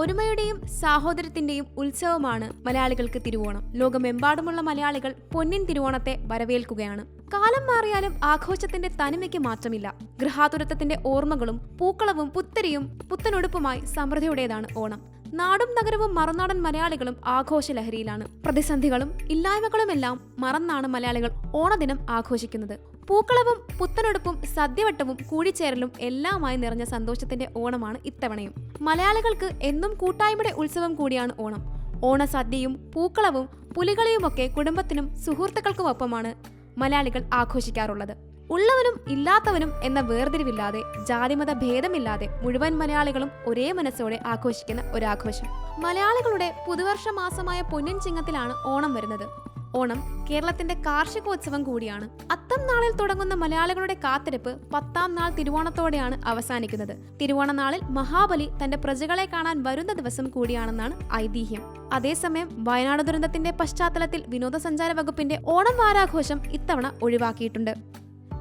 ഒരുമയുടെയും സാഹോദര്യത്തിന്റെയും ഉത്സവമാണ് മലയാളികൾക്ക് തിരുവോണം. ലോകമെമ്പാടുമുള്ള മലയാളികൾ പൊന്നിൻ തിരുവോണത്തെ വരവേൽക്കുകയാണ്. കാലം മാറിയാലും ആഘോഷത്തിന്റെ തനിമയ്ക്ക് മാറ്റമില്ല. ഗൃഹാതുരത്വത്തിന്റെ ഓർമ്മകളും പൂക്കളവും പുത്തരിയും പുത്തനുടുപ്പുമായി സമൃദ്ധിയുടേതാണ് ഓണം. നാടും നഗരവും മറുനാടൻ മലയാളികളും ആഘോഷലഹരിയിലാണ്. പ്രതിസന്ധികളും ഇല്ലായ്മകളുമെല്ലാം മറന്നാണ് മലയാളികൾ ഓണദിനം ആഘോഷിക്കുന്നത്. പൂക്കളവും പുത്തനെടുപ്പും സദ്യവട്ടവും കൂടിച്ചേരലും എല്ലാമായി നിറഞ്ഞ സന്തോഷത്തിന്റെ ഓണമാണ് ഇത്തവണയും. മലയാളികൾക്ക് എന്നും കൂട്ടായ്മയുടെ ഉത്സവം കൂടിയാണ് ഓണം. ഓണസദ്യയും പൂക്കളവും പുലികളിയുമൊക്കെ കുടുംബത്തിനും സുഹൃത്തുക്കൾക്കുമൊപ്പമാണ് മലയാളികൾ ആഘോഷിക്കാറുള്ളത്. ഉള്ളവനും ഇല്ലാത്തവനും എന്ന വേർതിരിവില്ലാതെ ജാതിമത ഭേദമില്ലാതെ മുഴുവൻ മലയാളികളും ഒരേ മനസ്സോടെ ആഘോഷിക്കുന്ന ഒരാഘോഷം. മലയാളികളുടെ പുതുവർഷ മാസമായ പൊന്നിൻ ചിങ്ങത്തിലാണ് ഓണം വരുന്നത്. ഓണം കേരളത്തിന്റെ കാർഷികോത്സവം കൂടിയാണ്. അത്തം നാളിൽ തുടങ്ങുന്ന മലയാളികളുടെ കാത്തിരിപ്പ് പത്താം നാൾ തിരുവോണത്തോടെയാണ് അവസാനിക്കുന്നത്. തിരുവോണ നാളിൽ മഹാബലി തന്റെ പ്രജകളെ കാണാൻ വരുന്ന ദിവസം കൂടിയാണെന്നാണ് ഐതിഹ്യം. അതേസമയം വയനാട് ദുരന്തത്തിന്റെ പശ്ചാത്തലത്തിൽ വിനോദസഞ്ചാര വകുപ്പിന്റെ ഓണം വാരാഘോഷം ഇത്തവണ ഒഴിവാക്കിയിട്ടുണ്ട്.